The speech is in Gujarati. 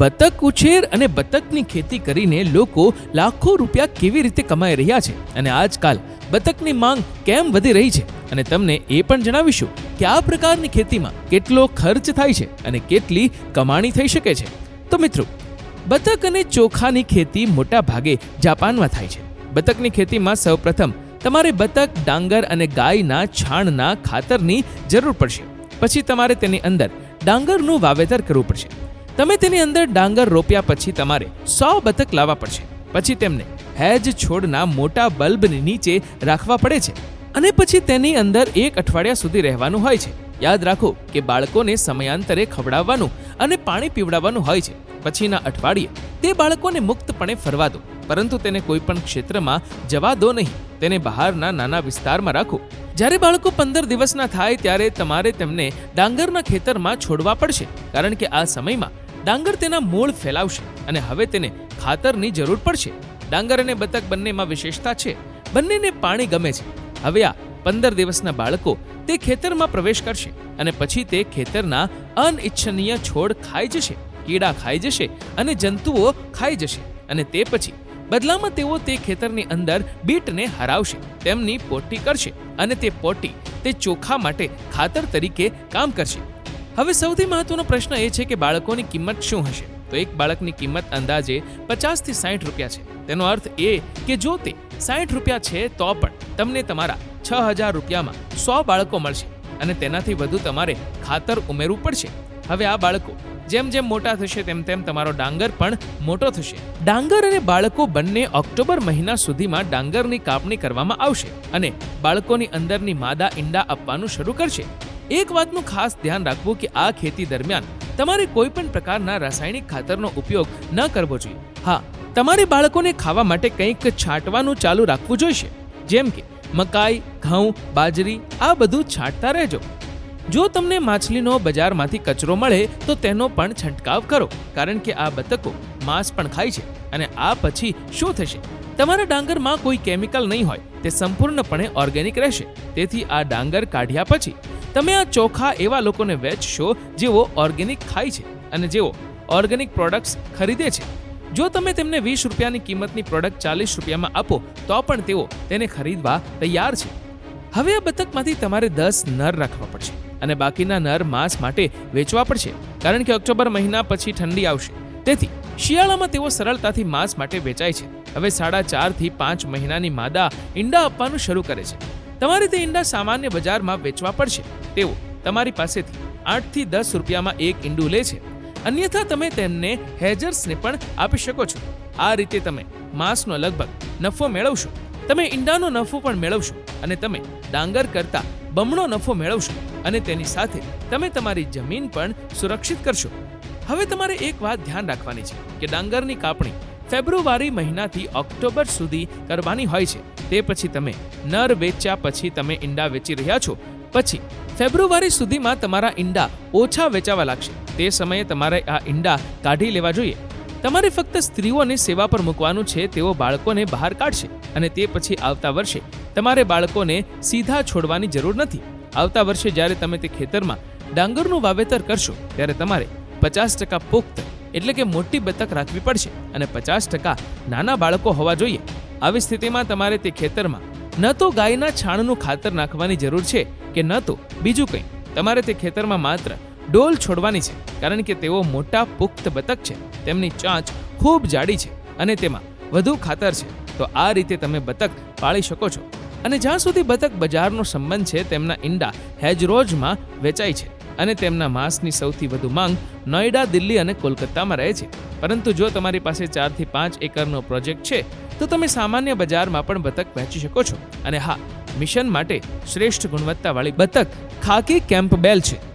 બતક ઉછેર અને બતકની ખેતી કરીને લોકો લાખો રૂપિયા કેવી રીતે કમાઈ રહ્યા છે અને આજકાલ બતકની માંગ કેમ વધી રહી છે? અને તમને એ પણ જણાવીશું કે આ પ્રકારની ખેતીમાં કેટલો ખર્ચ થાય છે અને કેટલી કમાણી થઈ શકે છે. તો મિત્રો, બતક અને ચોખાની ખેતી મોટા ભાગે જાપાનમાં થાય છે. બતકની ખેતીમાં સૌપ્રથમ તમારે બતક, ડાંગર અને ગાયના છાણના ખાતરની જરૂર પડશે. પછી તમારે તેની અંદર ડાંગરનું વાવેતર કરવું પડશે. તમે તેની અંદર ડાંગર રોપ્યા પછી તમારે સો બતક લાવવા પડશે. પછી તેમને હેજ છોડના મોટા બલ્બની નીચે રાખવા પડે છે. અને પછી તેની અંદર એક અઠવાડિયા સુધી રહેવાનું હોય છે. યાદ રાખો કે બાળકોને સમયાંતરે ખવડાવવાનું અને પાણી પીવડાવવાનું હોય છે. પછીના અઠવાડિયે તે બાળકોને મુક્તપણે ફરવા દો. પરંતુ તેને કોઈ પણ ક્ષેત્રમાં જવા દો નહીં. તેને બહારના નાના વિસ્તારમાં રાખો. જ્યારે બાળકો પંદર દિવસના થાય ત્યારે તમારે તેમને ડાંગરના ખેતરમાં છોડવા પડશે, કારણ કે આ સમયમાં ડાંગર તેના મૂળ ફેલાવશે અને હવે તેને ખાતરની જરૂર પડશે. ડાંગર અને બતક બંનેમાં વિશેષતા છે, બંનેને પાણી ગમે છે. હવે આ પંદર દિવસના બાળકો તે ખેતરમાં પ્રવેશ કરશે અને પછી તે ખેતરના અનિચ્છનીય છોડ ખાઈ જશે, કીડા ખાઈ જશે અને જંતુઓ ખાઈ જશે અને તે પછી બદલામાં તેઓ તે ખેતરની અંદર બીટને હરાવશે, તેમની પોટી કરશે અને તે પોટી તે ચોખા માટે ખાતર તરીકે કામ કરશે. હવે સૌથી મહત્વનો પ્રશ્ન એ છે કે બાળકોની કિંમત શું હશે? તો એક બાળકની કિંમત અંદાજે પચાસથી સાઠ રૂપિયા છે. તેનો અર્થ એ કે જો તે સાઠ રૂપિયા છે તો પણ તમને તમારા છ હજાર રૂપિયામાં સો બાળકો મળશે અને તેનાથી વધુ તમારે ખાતર ઉમેરવું પડશે. હવે આ બાળકો જેમ જેમ મોટા થશે તેમ તેમ તમારો ડાંગર પણ મોટો થશે. ડાંગર અને બાળકો બંને ઓક્ટોબર મહિના સુધીમાં ડાંગરની કાપણી કરવામાં આવશે અને બાળકોની અંદરની માદા ઈંડા આપવાનું શરૂ કરશે. એક વાતનું ખાસ ધ્યાન રાખવું કે આ ખેતી દરમિયાન તમારે કોઈ પણ પ્રકારના રાસાયણિક ખાતરનો ઉપયોગ ન કરવો જોઈએ. હા, તમારે બાળકોને ખાવા માટે કંઈક છાંટવાનું ચાલુ રાખવું જોઈશે. જેમ કે મકાઈ, ઘઉં, બાજરી, આ બધું છાંટતા રહેજો. જો તમને માછલીનો બજારમાંથી કચરો મળે, તો તેનો પણ છંટકાવ કરો, કારણ કે આ બતકો માંસ પણ ખાય છે અને આ પછી શું થશે? તમારા ડાંગરમાં કોઈ કેમિકલ નહીં હોય, તે સંપૂર્ણપણે ઓર્ગેનિક રહેશે. તેથી આ ડાંગર કાઢ્યા પછી, તમે આ ચોખા એવા લોકોને વેચશો જેઓ ઓર્ગેનિક ખાય છે અને જેઓ ઓર્ગેનિક પ્રોડક્ટ્સ ખરીદે છે. જો તમે તેમને વીસ રૂપિયાની કિંમતની પ્રોડક્ટ ચાલીસ રૂપિયામાં આપો, તો પણ તેઓ તેને ખરીદવા તૈયાર છે. હવે આ બતકમાંથી તમારે દસ નર રાખવા પડશે અને બાકીના નર માંસ માટે વેચવા પડશે, કારણ કે ઓક્ટોબર મહિના પછી ઠંડી આવશે. તેથી, શિયાળામાં તેઓ સરળતાથી માંસ માટે વેચાય છે. હવે સાડા ચારથી પાંચ મહિનાની માદા ઈંડા આપવાનું શરૂ કરે છે. તમારે તે ઈંડા સામાન્ય બજારમાં વેચવા પડશે. તેઓ તમારી પાસેથી આઠથી દસ રૂપિયામાં એક ઈંડું લે છે. અન્યથા તમે તેમને હેજર્સને પણ આપી શકો છો. આ રીતે તમે માંસનો લગભગ નફો મેળવશો. તમે ઈંડાનો નફો પણ મેળવશો અને તમે ડાંગર કરતા બમણો નફો મેળવશો અને તેની સાથે તમે તમારી જમીન પણ સુરક્ષિત કરશો. હવે તમારે એક વાત ધ્યાન રાખવાની છે કે ડાંગરની કાપણી ફેબ્રુઆરી મહિનાથી ઓક્ટોબર સુધી કરવાની હોય છે. તે પછી તમે નર વેચ્યા પછી તમે ઈંડા વેચી રહ્યા છો. પછી ફેબ્રુઆરી સુધીમાં તમારા ઈંડા ઓછા વેચાવા લાગશે. તે સમયે તમારે આ ઈંડા કાઢી લેવા જોઈએ. તમારે ફક્ત સ્ત્રીઓને સેવા પર મૂકવાનું છે, તેઓ બાળકોને બહાર કાઢશે અને તે પછી આવતા વર્ષે તમારે બાળકોને સીધા છોડવાની જરૂર નથી. આવતા વર્ષે જ્યારે તમે તે ખેતરમાં ડાંગરનું વાવેતર કરશો, ત્યારે તમારે પચાસ ટકા પુખ્ત એટલે કે મોટી બતક રાખવી પડશે અને પચાસ ટકા નાના બાળકો હોવા જોઈએ. આવી સ્થિતિમાં તમારે તે ખેતરમાં ન તો ગાયના છાણનું ખાતર નાખવાની જરૂર છે કે ન તો બીજું કંઈ. તમારે તે ખેતરમાં માત્ર ડોલ છોડવાની છે, કારણ કે તેઓ મોટા પુખ્ત બતક છે, તેમની ચાંચ ખૂબ જાડી છે અને તેમાં વધુ ખાતર છે. તો આ રીતે તમે બતક પાળી શકો છો. અને જ્યાં સુધી બતક બજારનો સંબંધ છે, તેમના ઈંડા હેજરોજમાં વેચાય છે અને તેમના માંસની સૌથી વધુ માંગ નોઈડા દિલ્હી અને કોલકાતામાં રહે છે. પરંતુ જો તમારી પાસે ચારથી પાંચ એકરનો પ્રોજેક્ટ છે, તો તમે સામાન્ય બજારમાં પણ બતક વહેંચી શકો છો. અને હા, મિશન માટે શ્રેષ્ઠ ગુણવત્તાવાળી બતક ખાકી કેમ્પ બેલ છે.